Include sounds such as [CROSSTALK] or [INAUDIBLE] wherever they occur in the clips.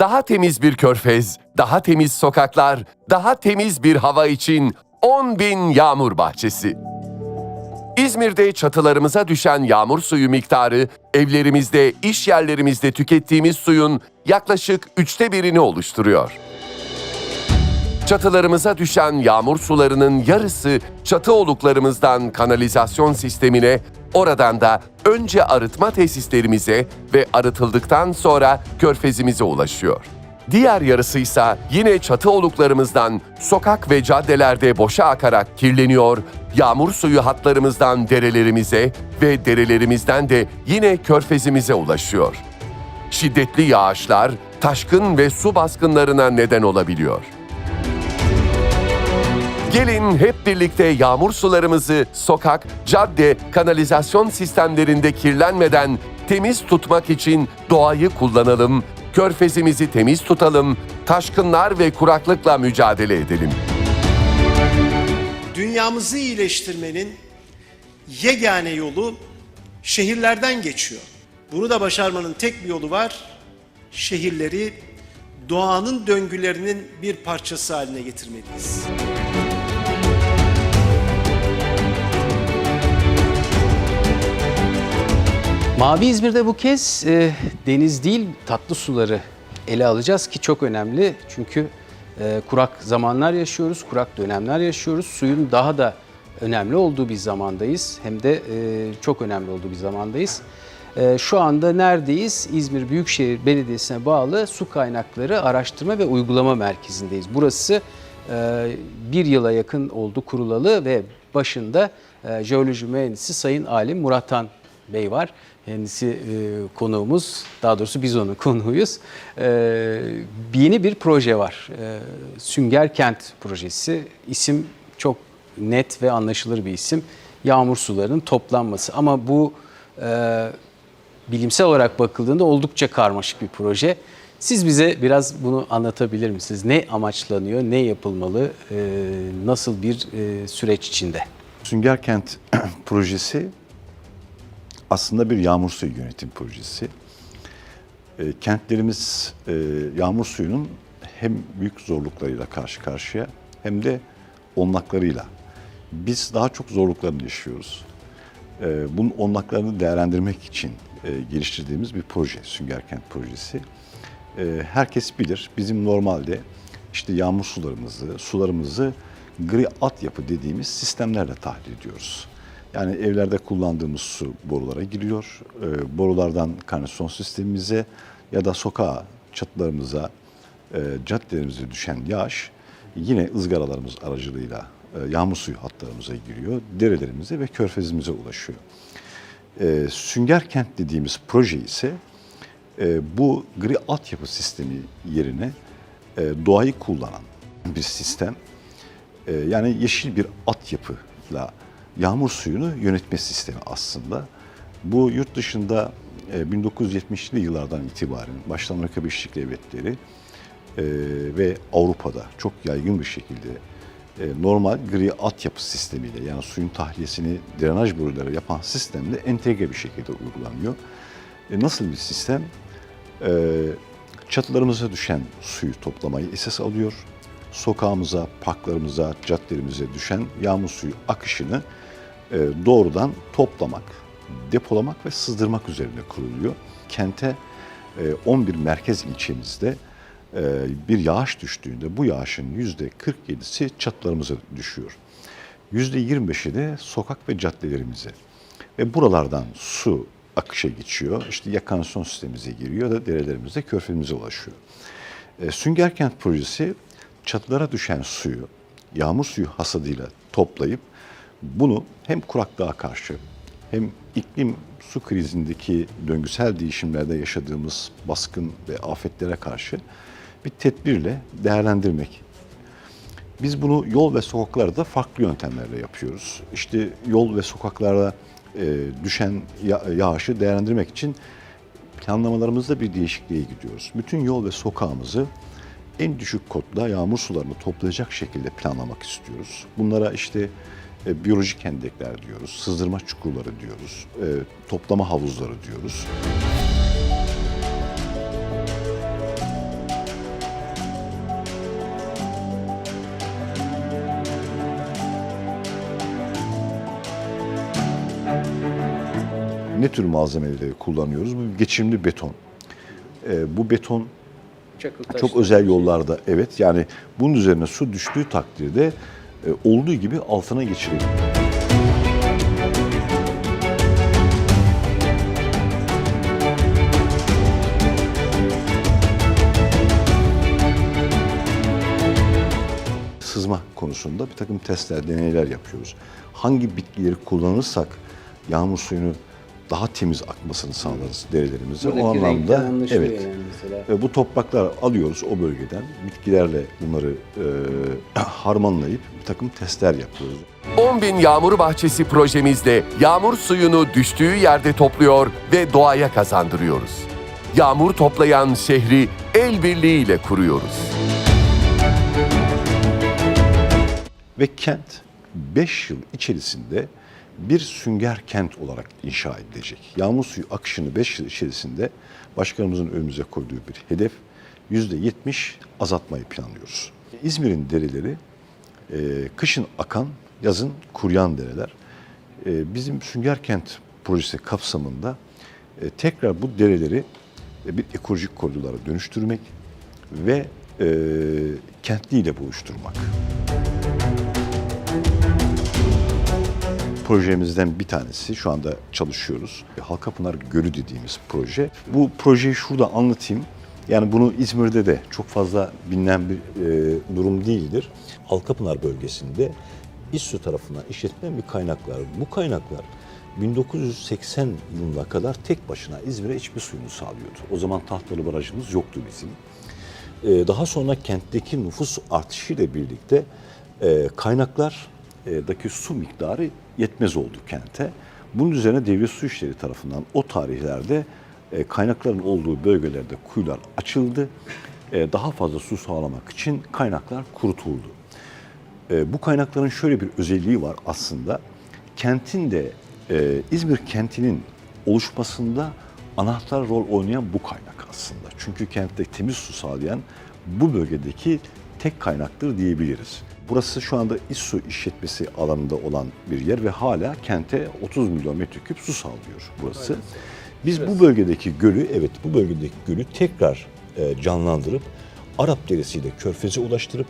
Daha temiz bir körfez, daha temiz sokaklar, daha temiz bir hava için 10 bin yağmur bahçesi. İzmir'de çatılarımıza düşen yağmur suyu miktarı, evlerimizde, iş yerlerimizde tükettiğimiz suyun yaklaşık üçte birini oluşturuyor. Çatılarımıza düşen yağmur sularının yarısı çatı oluklarımızdan kanalizasyon sistemine, oradan da önce arıtma tesislerimize ve arıtıldıktan sonra körfezimize ulaşıyor. Diğer yarısı ise yine çatı oluklarımızdan sokak ve caddelerde boşa akarak kirleniyor, yağmur suyu hatlarımızdan derelerimize ve derelerimizden de yine körfezimize ulaşıyor. Şiddetli yağışlar, taşkın ve su baskınlarına neden olabiliyor. Gelin hep birlikte yağmur sularımızı sokak, cadde, kanalizasyon sistemlerinde kirlenmeden temiz tutmak için doğayı kullanalım, körfezimizi temiz tutalım, taşkınlar ve kuraklıkla mücadele edelim. dünyamızı iyileştirmenin yegane yolu şehirlerden geçiyor. Bunu da başarmanın tek bir yolu var. Şehirleri doğanın döngülerinin bir parçası haline getirmeliyiz. Mavi İzmir'de bu kez e, deniz değil tatlı suları ele alacağız ki çok önemli. Çünkü e, kurak zamanlar yaşıyoruz, kurak dönemler yaşıyoruz. Suyun daha da önemli olduğu bir zamandayız. Hem de e, çok önemli olduğu bir zamandayız. E, şu anda neredeyiz? İzmir Büyükşehir Belediyesi'ne bağlı Su Kaynakları Araştırma ve Uygulama Merkezi'ndeyiz. Burası e, bir yıla yakın oldu kurulalı ve başında e, jeoloji mühendisi Sayın Alim Muratan Bey var. Kendisi e, konuğumuz, daha doğrusu biz onun [LAUGHS] konuğuyuz. E, yeni bir proje var. E, Sünger Kent projesi. İsim çok net ve anlaşılır bir isim. Yağmur sularının toplanması. Ama bu e, bilimsel olarak bakıldığında oldukça karmaşık bir proje. Siz bize biraz bunu anlatabilir misiniz? Ne amaçlanıyor, ne yapılmalı, e, nasıl bir e, süreç içinde? Sünger Kent [CLEARS THROAT] projesi aslında bir yağmur suyu yönetim projesi. E, kentlerimiz e, yağmur suyunun hem büyük zorluklarıyla karşı karşıya hem de onlaklarıyla. Biz daha çok zorluklarını yaşıyoruz. E, bunun onlaklarını değerlendirmek için e, geliştirdiğimiz bir proje, Sünger Kent projesi. E, herkes bilir, bizim normalde işte yağmur sularımızı, sularımızı gri altyapı dediğimiz sistemlerle tahlil ediyoruz. Yani evlerde kullandığımız su borulara giriyor. E, borulardan kanalizasyon sistemimize ya da sokağa, çatılarımıza, e, caddelerimize düşen yağış yine ızgaralarımız aracılığıyla e, yağmur suyu hatlarımıza giriyor. Derelerimize ve körfezimize ulaşıyor. E, Sünger Kent dediğimiz proje ise e, bu gri altyapı sistemi yerine e, doğayı kullanan bir sistem. E, yani yeşil bir altyapıyla yağmur suyunu yönetme sistemi aslında. Bu yurt dışında e, 1970'li yıllardan itibaren başta Amerika Birleşik Devletleri e, ve Avrupa'da çok yaygın bir şekilde e, normal gri altyapı sistemiyle yani suyun tahliyesini drenaj boruları yapan sistemle entegre bir şekilde uygulanıyor. E, nasıl bir sistem? E, çatılarımıza düşen suyu toplamayı esas alıyor. Sokağımıza, parklarımıza, caddelerimize düşen yağmur suyu akışını e, doğrudan toplamak, depolamak ve sızdırmak üzerine kuruluyor. Kente e, 11 merkez ilçemizde e, bir yağış düştüğünde bu yağışın yüzde 47'si çatılarımıza düşüyor. Yüzde 25'i de sokak ve caddelerimize. Ve buralardan su akışa geçiyor. İşte ya kanalizasyon sistemimize giriyor da derelerimize, körfezimize ulaşıyor. E, Sünger Kent projesi çatılara düşen suyu yağmur suyu hasadıyla toplayıp bunu hem kuraklığa karşı hem iklim su krizindeki döngüsel değişimlerde yaşadığımız baskın ve afetlere karşı bir tedbirle değerlendirmek. Biz bunu yol ve sokaklarda farklı yöntemlerle yapıyoruz. İşte yol ve sokaklarda e, düşen ya- yağışı değerlendirmek için planlamalarımızda bir değişikliğe gidiyoruz. Bütün yol ve sokağımızı en düşük kodla yağmur sularını toplayacak şekilde planlamak istiyoruz. Bunlara işte e, biyolojik hendekler diyoruz, sızdırma çukurları diyoruz, e, toplama havuzları diyoruz. Ne tür malzemeleri kullanıyoruz? Bu geçimli beton. E, bu beton çok özel yollarda evet yani bunun üzerine su düştüğü takdirde olduğu gibi altına geçirilir. Sızma konusunda bir takım testler, deneyler yapıyoruz. Hangi bitkileri kullanırsak yağmur suyunu daha temiz akmasını sağlarız derelerimize. O Buradaki renkten anlamda evet. yani mesela. Bu topraklar alıyoruz o bölgeden. Bitkilerle bunları e, [CLEARS THROAT] harmanlayıp bir takım testler yapıyoruz. 10 bin yağmur bahçesi projemizle yağmur suyunu düştüğü yerde topluyor ve doğaya kazandırıyoruz. Yağmur toplayan şehri el birliğiyle kuruyoruz. Ve kent 5 yıl içerisinde bir sünger kent olarak inşa edilecek. Yağmur suyu akışını 5 yıl içerisinde başkanımızın önümüze koyduğu bir hedef %70 azaltmayı planlıyoruz. İzmir'in dereleri e, kışın akan, yazın kuruyan dereler. E, bizim sünger kent projesi kapsamında e, tekrar bu dereleri e, bir ekolojik koridorlara dönüştürmek ve e, kentliyle buluşturmak. Projemizden bir tanesi şu anda çalışıyoruz. Halkapınar Gölü dediğimiz proje. Bu projeyi şurada anlatayım. Yani bunu İzmir'de de çok fazla bilinen bir e, durum değildir. Halkapınar bölgesinde İSSU tarafından işletilen bir kaynaklar. Bu kaynaklar 1980 yılına kadar tek başına İzmir'e içme suyunu sağlıyordu. O zaman Tahtalı Barajımız yoktu bizim. Ee, daha sonra kentteki nüfus artışıyla birlikte e, kaynaklardaki su miktarı yetmez oldu kente. Bunun üzerine devlet su işleri tarafından o tarihlerde e, kaynakların olduğu bölgelerde kuyular açıldı. E, daha fazla su sağlamak için kaynaklar kurutuldu. E, bu kaynakların şöyle bir özelliği var aslında. Kentin de İzmir kentinin oluşmasında anahtar rol oynayan bu kaynak aslında. Çünkü kentte temiz su sağlayan bu bölgedeki tek kaynaktır diyebiliriz. Burası şu anda İSSU işletmesi alanında olan bir yer ve hala kente 30 milyon metreküp su sağlıyor burası. Biz bu bölgedeki gölü, evet bu bölgedeki gölü tekrar e, canlandırıp Arap Deresi ile Körfez'e ulaştırıp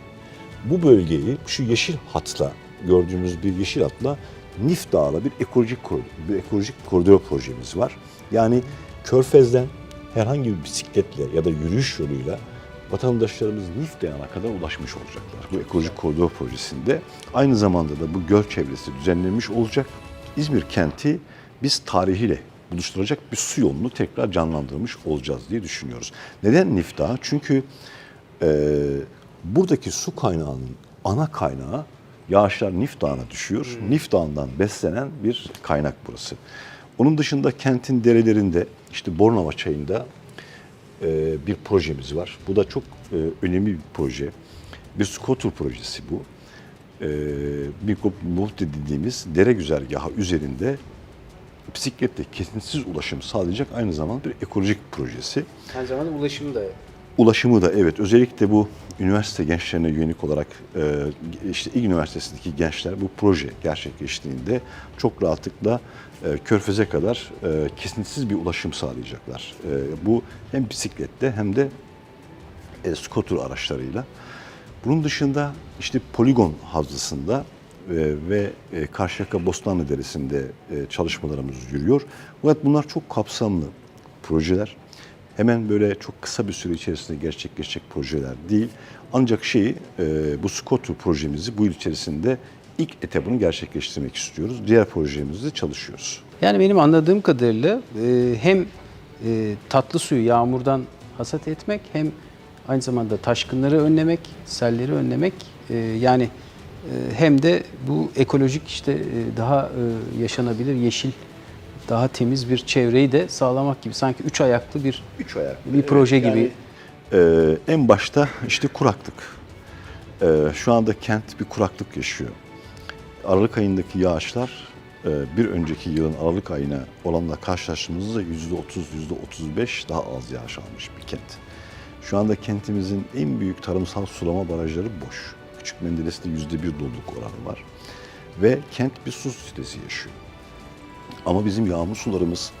bu bölgeyi şu yeşil hatla gördüğümüz bir yeşil hatla Nif Dağı'la bir ekolojik koridor, bir ekolojik koridor projemiz var. Yani Körfez'den herhangi bir bisikletle ya da yürüyüş yoluyla vatandaşlarımız Nif Dağı'na kadar ulaşmış olacaklar. Bu ekolojik koridor projesinde aynı zamanda da bu göl çevresi düzenlenmiş olacak. İzmir kenti biz tarihiyle buluşturacak bir su yolunu tekrar canlandırmış olacağız diye düşünüyoruz. Neden Nif Dağı? Çünkü ee, buradaki su kaynağının ana kaynağı yağışlar Nif Dağı'na düşüyor. Nif Dağı'ndan beslenen bir kaynak burası. Onun dışında kentin derelerinde işte Bornova çayında e, bir projemiz var. Bu da çok e, önemli bir proje. Bir skotur projesi bu. E, bir Muhte dediğimiz dere güzergahı üzerinde bisikletle kesintisiz ulaşım sağlayacak aynı zamanda bir ekolojik projesi. Aynı zamanda ulaşımı da Ulaşımı da evet özellikle bu üniversite gençlerine yönelik olarak e, işte İG Üniversitesi'ndeki gençler bu proje gerçekleştiğinde çok rahatlıkla e, Körfez'e kadar e, kesintisiz bir ulaşım sağlayacaklar. Bu hem bisikletle hem de skotur araçlarıyla. Bunun dışında işte poligon havzasında ve Karşıyaka Bostanlı Deresi'nde çalışmalarımız yürüyor. Fakat bunlar çok kapsamlı projeler. Hemen böyle çok kısa bir süre içerisinde gerçekleşecek projeler değil. Ancak şeyi e, bu skotur projemizi bu yıl içerisinde ilk etabını gerçekleştirmek istiyoruz. Diğer projemizde çalışıyoruz. Yani benim anladığım kadarıyla e, hem e, tatlı suyu yağmurdan hasat etmek hem aynı zamanda taşkınları önlemek, selleri önlemek e, yani e, hem de bu ekolojik işte e, daha e, yaşanabilir yeşil daha temiz bir çevreyi de sağlamak gibi sanki üç ayaklı bir Üç ayaklı. bir proje gibi. Ee, en başta işte kuraklık. Ee, şu anda kent bir kuraklık yaşıyor. Aralık ayındaki yağışlar e, bir önceki yılın Aralık ayına olanla karşılaştığımızda yüzde otuz, yüzde otuz beş daha az yağış almış bir kent. Şu anda kentimizin en büyük tarımsal sulama barajları boş. Küçük Menderes'te yüzde bir doluluk oranı var. Ve kent bir su sitesi yaşıyor. Ama bizim yağmur sularımız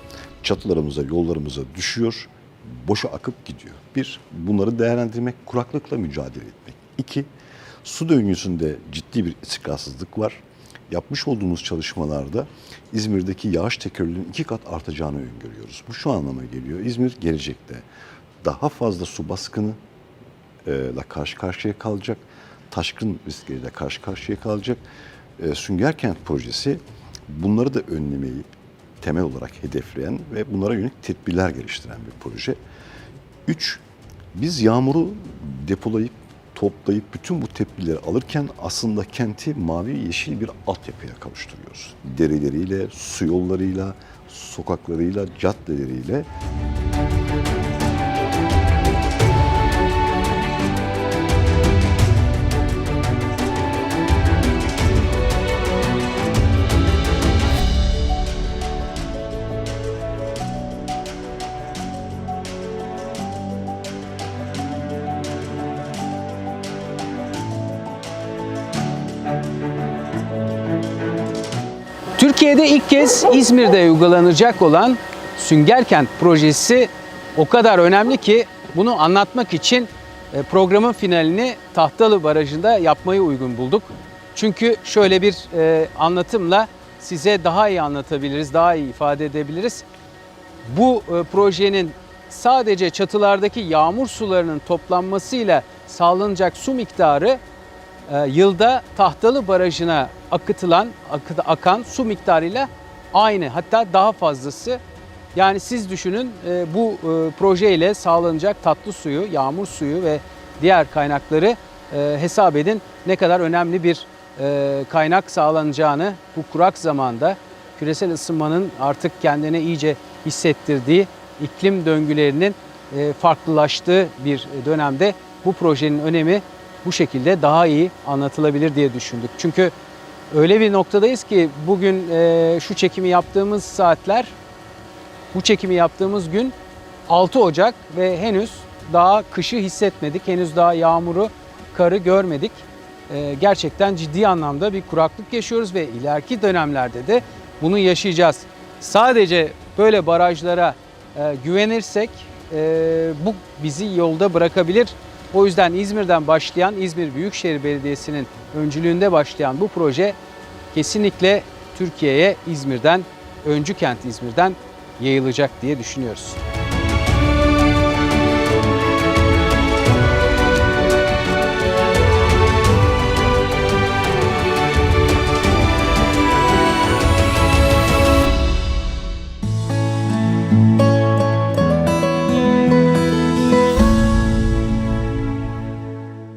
çatılarımıza, yollarımıza düşüyor, boşa akıp gidiyor. Bir, bunları değerlendirmek, kuraklıkla mücadele etmek. İki, su döngüsünde ciddi bir istikrarsızlık var. Yapmış olduğumuz çalışmalarda İzmir'deki yağış tekerrürünün iki kat artacağını öngörüyoruz. Bu şu anlama geliyor. İzmir gelecekte daha fazla su baskını ile karşı karşıya kalacak. Taşkın riskleriyle karşı karşıya kalacak. E, Sünger Kent projesi bunları da önlemeyi temel olarak hedefleyen ve bunlara yönelik tedbirler geliştiren bir proje. Üç, biz yağmuru depolayıp, toplayıp bütün bu tedbirleri alırken aslında kenti mavi yeşil bir altyapıya kavuşturuyoruz. Dereleriyle, su yollarıyla, sokaklarıyla, caddeleriyle Türkiye'de ilk kez İzmir'de uygulanacak olan Sünger Kent projesi o kadar önemli ki bunu anlatmak için e, programın finalini Tahtalı Barajı'nda yapmayı uygun bulduk. Çünkü şöyle bir e, anlatımla size daha iyi anlatabiliriz, daha iyi ifade edebiliriz. Bu e, projenin sadece çatılardaki yağmur sularının toplanmasıyla sağlanacak su miktarı yılda Tahtalı Barajı'na akıtılan, akı- akan su miktarıyla aynı hatta daha fazlası. Yani siz düşünün e, bu e, projeyle sağlanacak tatlı suyu, yağmur suyu ve diğer kaynakları e, hesap edin ne kadar önemli bir kaynak sağlanacağını bu kurak zamanda küresel ısınmanın artık kendine iyice hissettirdiği iklim döngülerinin farklılaştığı bir dönemde bu projenin önemi bu şekilde daha iyi anlatılabilir diye düşündük. Çünkü öyle bir noktadayız ki bugün e, şu çekimi yaptığımız saatler, bu çekimi yaptığımız gün 6 Ocak ve henüz daha kışı hissetmedik. Henüz daha yağmuru, karı görmedik. E, gerçekten ciddi anlamda bir kuraklık yaşıyoruz ve ileriki dönemlerde de bunu yaşayacağız. Sadece böyle barajlara e, güvenirsek e, bu bizi yolda bırakabilir. O yüzden İzmir'den başlayan, İzmir Büyükşehir Belediyesi'nin öncülüğünde başlayan bu proje kesinlikle Türkiye'ye İzmir'den, öncü kent İzmir'den yayılacak diye düşünüyoruz.